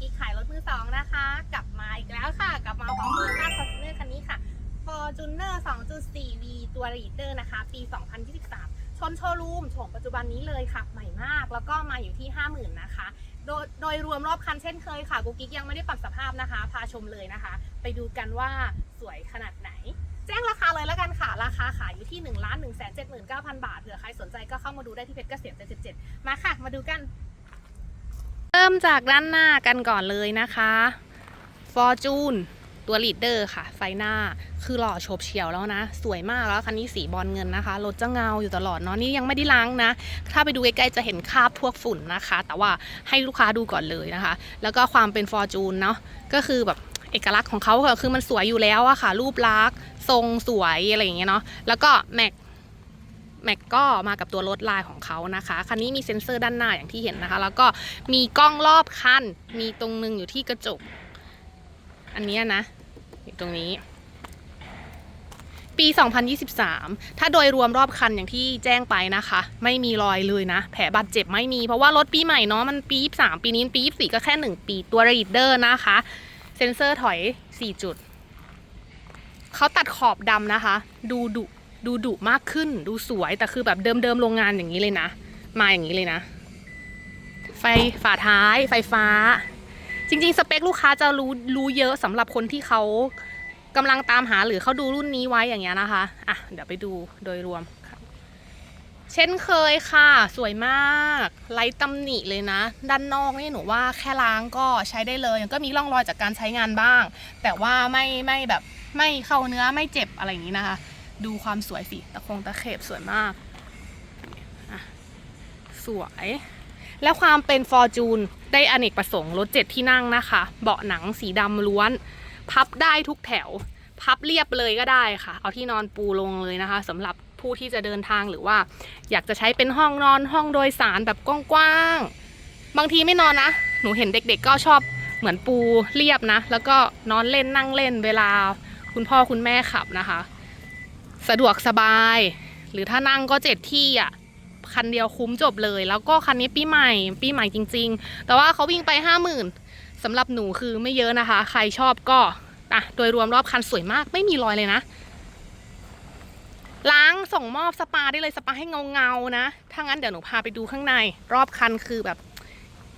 กิ๊กขายรถมือสองนะคะ กลับมาอีกแล้วค่ะ กลับมาพร้อมมูลค่าฟอร์จูเนอร์คันนี้ค่ะ Fortuner 2.4V ตัว Reader นะคะ ปี 2023 ชนโชว์รูมโฉมปัจจุบันนี้เลยค่ะ ใหม่มาก แล้วก็มาอยู่ที่ 50,000 นะคะ โดยโดยรวมรอบคันเช่นเคยค่ะกุ๊กกิ๊กยังไม่ได้ปรับสภาพนะคะ พาชมเลยนะคะ ไปดูกันว่าสวยขนาดไหน แจ้งราคาเลยแล้วกันค่ะ ราคาขายอยู่ที่1นึ่งล้านหนึ่งแสนเจ็ดหมื่นเก้าพันบาท เผื่อใครสนใจก็เข้ามาดูได้ที่เพจเกษตร77 มาค่ะ มาดูกัน ริ่มจากด้านหน้ากันก่อนเลยนะคะ Fortune ตัวลีดเดอร์ค่ะ ไฟหน้าคือหล่อโฉบเฉี่ยวแล้วนะ สวยมากแล้วคันนี้สีบอลเงินนะคะ รถจะเงาอยู่ตลอดเนาะนี่ยังไม่ได้ล้างนะ ถ้าไปดูใกล้ๆจะเห็นคราบพวกฝุ่นนะคะ แต่ว่าให้ลูกค้าดูก่อนเลยนะคะ แล้วก็ความเป็น Fortune เนาะก็คือแบบเอกลักษณ์ของเขาคือมันสวยอยู่แล้วอะค่ะ รูปลักษณ์ทรงสวยอะไรอย่างเงี้ยเนาะแล้วก็แม็ก แม็กก็มากับตัวรถลายของเขานะคะ คันนี้มีเซ็นเซอร์ด้านหน้าอย่างที่เห็นนะคะ แล้วก็มีกล้องรอบคัน มีตรงนึงอยู่ที่กระจก อันนี้นะ อยู่ตรงนี้ ปี 2023 ถ้าโดยรวมรอบคันอย่างที่แจ้งไปนะคะ ไม่มีรอยเลยนะ แผลบาดเจ็บไม่มี เพราะว่ารถปีใหม่เนาะ มันปี 23 ปีนี้ปี 24 ก็แค่ 1 ปี ตัวรีดเดอร์นะคะ เซ็นเซอร์ถอย 4 จุด เขาตัดขอบดำนะคะ ดูดุ ดูดุมากขึ้น ดูสวยแต่คือแบบเดิมๆโรงงานอย่างนี้เลยนะ มาอย่างนี้เลยนะ ไฟฝาท้ายไฟฟ้า จริงๆ สเปคลูกค้าจะรู้รู้เยอะสำหรับคนที่เขากำลังตามหาหรือเขาดูรุ่นนี้ไว้อย่างเงี้ยนะคะอะเดี๋ยวไปดูโดยรวมเช่นเคยค่ะ สวยมากไร้ตำหนิเลยนะ ด้านนอกนี่หนูว่าแค่ล้างก็ใช้ได้เลยก็มีร่องรอยจากการใช้งานบ้าง แต่ว่าไม่ไม่แบบไม่เข้าเนื้อไม่เจ็บอะไรอย่างนี้นะคะ ดูความสวยสิ ตะคงตะเข็บสวยมาก สวย แล้วความเป็นฟอร์จูนได้อเนกประสงค์รถเจ็ดที่นั่งนะคะ เบาะหนังสีดำล้วน พับได้ทุกแถว พับเรียบเลยก็ได้ค่ะ เอาที่นอนปูลงเลยนะคะสำหรับผู้ที่จะเดินทางหรือว่า อยากจะใช้เป็นห้องนอนห้องโดยสารแบบกว้างๆ บางทีไม่นอนนะ หนูเห็นเด็กๆก็ชอบเหมือนปูเรียบนะ แล้วก็นอนเล่นนั่งเล่นเวลาคุณพ่อคุณแม่ขับนะคะ สะดวกสบาย หรือถ้านั่งก็เจ็ดที่อะคันเดียวคุ้มจบเลย แล้วก็คันนี้ปีใหม่ปีใหม่จริง ๆ แต่ว่าเขาวิ่งไปห้าหมื่นสำหรับหนูคือไม่เยอะนะคะ ใครชอบก็อะโดยรวมรอบคันสวยมากไม่มีรอยเลยนะ ล้างส่งมอบสปาได้เลยสปาให้เงาเงาๆนะ ถ้างั้นเดี๋ยวหนูพาไปดูข้างใน รอบคันคือแบบ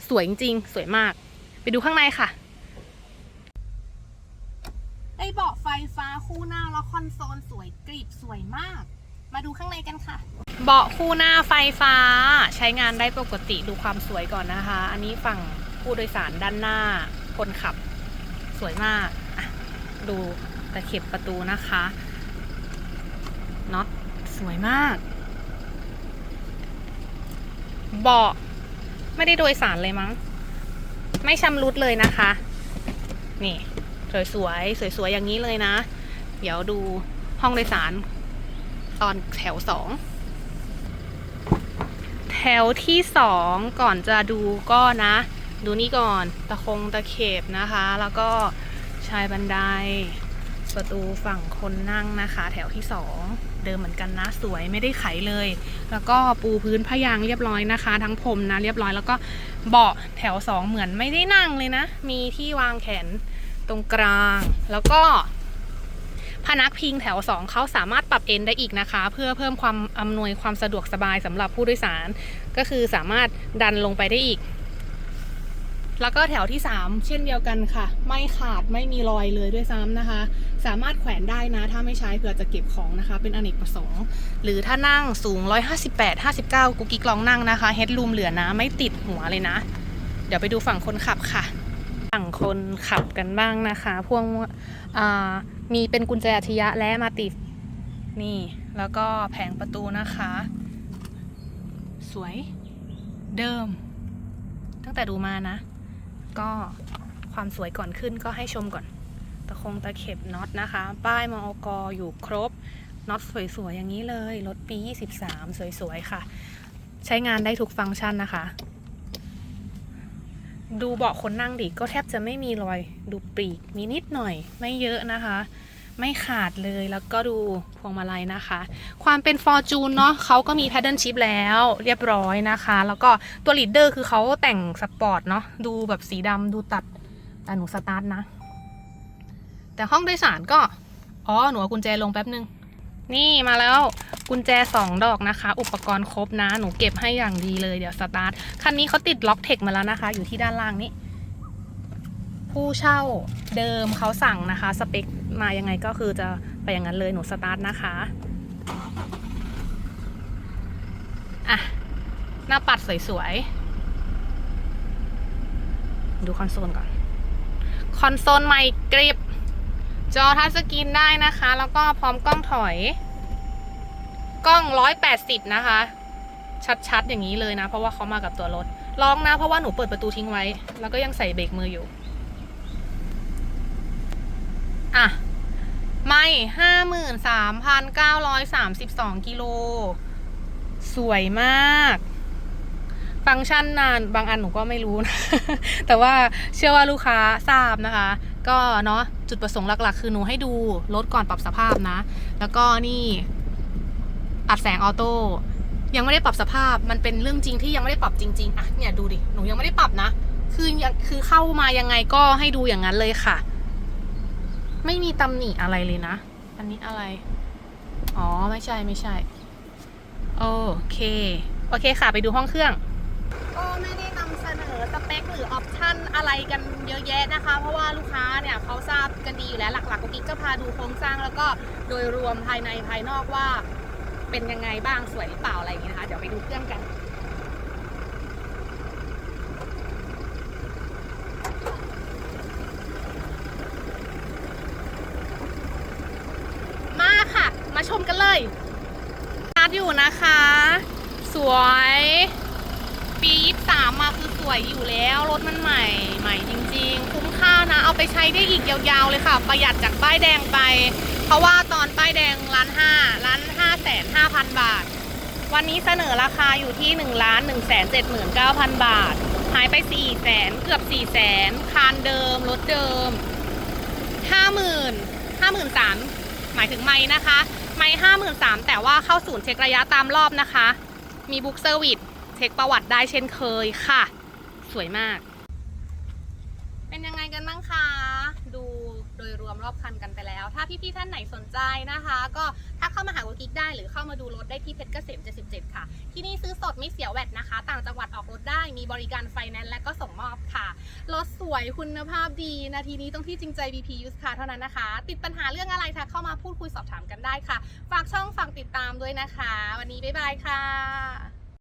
สวยจริงๆสวยมาก ไปดูข้างในค่ะ ไอเบาะไฟฟ้าคู่หน้าแล้วคอนโซลสวยกริบสวยมาก มาดูข้างในกันค่ะ เบาะคู่หน้าไฟฟ้า ใช้งานได้ปกติดูความสวยก่อนนะคะ อันนี้ฝั่งผู้โดยสารด้านหน้า คนขับสวยมาก ดูตะเข็บประตูนะคะน็อตสวยมาก เบาะไม่ได้โดยสารเลยมั้ง ไม่ชำรุดเลยนะคะ นี่ สวยๆสวยๆอย่างนี้เลยนะ เดี๋ยวดูห้องโดยสารตอนแถวสองแถวที่สองก่อนจะดูก็นะ ดูนี่ก่อนตะคงตะเข็บนะคะ แล้วก็ชายบันไดประตูฝั่งคนนั่งนะคะ แถวที่สองเดิมเหมือนกันนะสวยไม่ได้ไขเลย แล้วก็ปูพื้นพยางเรียบร้อยนะคะ ทั้งพรมนะเรียบร้อยแล้วก็เบาะแถวสองเหมือนไม่ได้นั่งเลยนะ มีที่วางแขน ตรงกลาง แล้วก็พนักพิงแถว 2 เขาสามารถปรับเอนได้อีกนะคะ เพื่อเพิ่มความอำนวยความสะดวกสบายสำหรับผู้โดยสาร ก็คือสามารถดันลงไปได้อีก แล้วก็แถวที่ 3 เช่นเดียวกันค่ะ ไม่ขาดไม่มีรอยเลยด้วยซ้ำนะคะ สามารถแขวนได้นะ ถ้าไม่ใช้เผื่อจะเก็บของนะคะ เป็นอเนกประสงค์ หรือถ้านั่งสูง 158 59กุกกิกลองนั่งนะคะเฮดรูมเหลือนะไม่ติดหัวเลยนะ เดี๋ยวไปดูฝั่งคนขับค่ะ คนขับกันบ้างนะคะ พวงมีเป็นกุญแจอัจฉริยะและมาติดนี่ แล้วก็แผงประตูนะคะ สวยเดิม ตั้งแต่ดูมานะ ก็ความสวยก่อนขึ้นก็ให้ชมก่อน ตะคงตะเข็บน็อตนะคะ ป้ายมอกอยู่ครบน็อตสวยๆอย่างนี้เลย รถปี 23 สวยๆค่ะ ใช้งานได้ทุกฟังก์ชันนะคะ ดูเบาะคนนั่งดิก็แทบจะไม่มีรอย ดูปีกมีนิดหน่อยไม่เยอะนะคะ ไม่ขาดเลยแล้วก็ดูพวงมาลัยนะคะ ความเป็นฟอร์จูนเนาะเขาก็มีแพดเดิลชิพแล้วเรียบร้อยนะคะ แล้วก็ตัวลีดเดอร์คือเขาแต่งสปอร์ตเนาะดูแบบสีดำดูตัดแต่หนูสตาร์ทนะ แต่ห้องโดยสารก็ อ๋อ หนูเอากุญแจลงแป๊บนึง นี่มาแล้วกุญแจสองดอกนะคะ อุปกรณ์ครบนะ หนูเก็บให้อย่างดีเลยเดี๋ยวสตาร์ท คันนี้เขาติดล็อกเทคมาแล้วนะคะ อยู่ที่ด้านล่างนี้ ผู้เช่าเดิมเขาสั่งนะคะ สเปคมายังไงก็คือจะไปอย่างนั้นเลยหนูสตาร์ทนะคะอะหน้าปัดสวยๆ ดูคอนโซลก่อน คอนโซลใหม่กริบ จอทัชสกรีนได้นะคะ แล้วก็พร้อมกล้องถอย กล้อง 180 นะคะ ชัดๆ อย่างนี้เลยนะ เพราะว่าเขามากับตัวรถลองนะ เพราะว่าหนูเปิดประตูทิ้งไว้ แล้วก็ยังใส่เบรกมืออยู่ อะ ไม่ห้าหมื่นสามพันเก้าร้อยสามสิบสองกิโล สวยมาก ฟังก์ชันนาน บางอันหนูก็ไม่รู้นะ แต่ว่าเชื่อว่าลูกค้าทราบนะคะ ก็เนาะจุดประสงค์หลัก ๆ คือหนูให้ดูรถก่อนปรับสภาพนะ แล้วก็นี่ตัดแสงออโต้ยังไม่ได้ปรับสภาพมันเป็นเรื่องจริงที่ยังไม่ได้ปรับจริง ๆอะเนี่ยดูดิหนูยังไม่ได้ปรับนะ คือยังคือเข้ามายังไงก็ให้ดูอย่างนั้นเลยค่ะ ไม่มีตำหนิอะไรเลยนะ อันนี้อะไร อ๋อไม่ใช่ไม่ใช่ โอเค โอเคค่ะ ไปดูห้องเครื่อง ก็ไม่ได้เสเปคหรือออปชั่นอะไรกันเยอะแยะนะคะ เพราะว่าลูกค้าเนี่ยเขาทราบกันดีอยู่แล้วหลักๆกุ๊กกิ๊กก็พาดูโครงสร้างแล้วก็โดยรวมภายในภายนอกว่าเป็นยังไงบ้างสวยหรือเปล่าอะไรอย่างเงี้ยนะคะ เดี๋ยวไปดูเครื่องกันมาค่ะ มาชมกันเลยชาร์จอยู่นะคะ สวย ปียี่สามมาคือสวยอยู่แล้วรถมันใหม่ใหม่จริง ๆ คุ้มค่านะ เอาไปใช้ได้อีกยาวๆเลยค่ะ ประหยัดจากป้ายแดงไป เพราะว่าตอนป้ายแดงล้านห้าล้านห้าแสนห้าพันบาท วันนี้เสนอราคาอยู่ที่1ล้าน1แสน7หมื่น9,000บาท หายไป4แสนเกือบ4แสนคานเดิม รถเดิม50,000 53,000หมายถึงไม่นะคะ ไม่53,000แต่ว่าเข้าศูนย์เช็คระยะตามรอบนะคะ มีบุ๊กเซอร์วิส ช็คประวัติได้เช่นเคยค่ะ สวยมาก เป็นยังไงกันบ้างคะ ดูโดยรวมรอบคันกันไปแล้ว ถ้าพี่ๆท่านไหนสนใจนะคะ ก็ทักเข้ามาหาวักิ๊กได้หรือเข้ามาดูรถได้ที่เพชรเกษม 77 ค่ะ ที่นี่ซื้อสดไม่เสียแวดนะคะ ต่างจังหวัดออกรถได้มีบริการไฟแนนซ์และก็ส่งมอบค่ะ รถสวยคุณภาพดี นาทีนี้ต้องที่จริงใจ BP Used Car เท่านั้นนะคะ ติดปัญหาเรื่องอะไรทักเข้ามาพูดคุยสอบถามกันได้ค่ะ ฝากช่องฝากติดตามด้วยนะคะ วันนี้บ๊ายบายค่ะ